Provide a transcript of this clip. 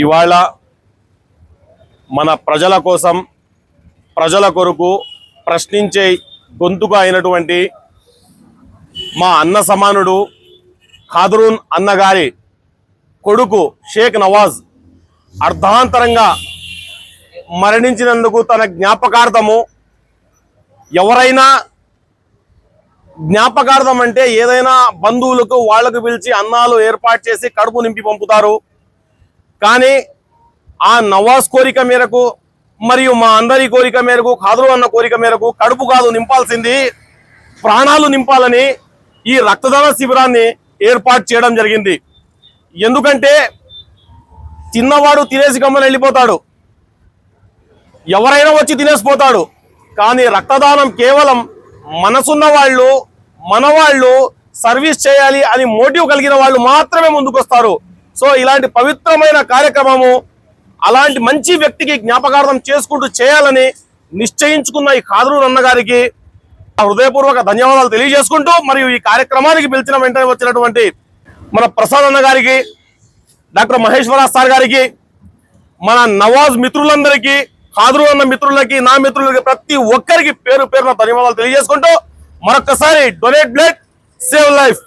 ఇవాళ మన ప్రజల కోసం ప్రజల కొరకు ప్రశ్నించే గొంతుక అయినటువంటి మా అన్న సమానుడు ఖాదరూన్ అన్నగారి కొడుకు షేక్ నవాజ్ అర్ధాంతరంగా మరణించినందుకు తన జ్ఞాపకార్థము ఎవరైనా జ్ఞాపకార్థం అంటే ఏదైనా బంధువులకు వాళ్ళకు పిలిచి అన్నాలు ఏర్పాటు చేసి కడుపు నింపి పంపుతారు. కానీ ఆ నవాజ్ కోరిక మేరకు మరియు మా అందరి కోరిక మేరకు కాదురు అన్న కోరిక మేరకు కడుపు కాదు నింపాల్సింది ప్రాణాలు నింపాలని ఈ రక్తదాన శిబిరాన్ని ఏర్పాటు చేయడం జరిగింది. ఎందుకంటే తిన్నవాడు తినేసి గమ్మని వెళ్ళిపోతాడు. ఎవరైనా వచ్చి తినేసిపోతాడు. కానీ రక్తదానం కేవలం మనసున్న వాళ్ళు మనవాళ్ళు సర్వీస్ చేయాలి అని మోటివ్ కలిగిన వాళ్ళు మాత్రమే ముందుకొస్తారు. సో ఇలాంటి పవిత్రమైన కార్యక్రమము అలాంటి మంచి వ్యక్తికి జ్ఞాపకార్థం చేసుకుంటూ చేయాలని నిశ్చయించుకున్న ఈ కాదరు అన్న గారికి హృదయపూర్వక ధన్యవాదాలు తెలియజేసుకుంటూ మరియు ఈ కార్యక్రమానికి పిలిచిన వెంటనే వచ్చినటువంటి మన ప్రసాద్ అన్న గారికి డాక్టర్ మహేశ్వర సార్ గారికి మన నవాజ్ మిత్రులందరికీ హాజరు అన్న మిత్రులకి నా మిత్రులకి ప్రతి ఒక్కరికి పేరు పేరున ధన్యవాదాలు తెలియజేసుకుంటూ మరొకసారి డొనేట్ బ్లడ్ సేవ్ లైఫ్.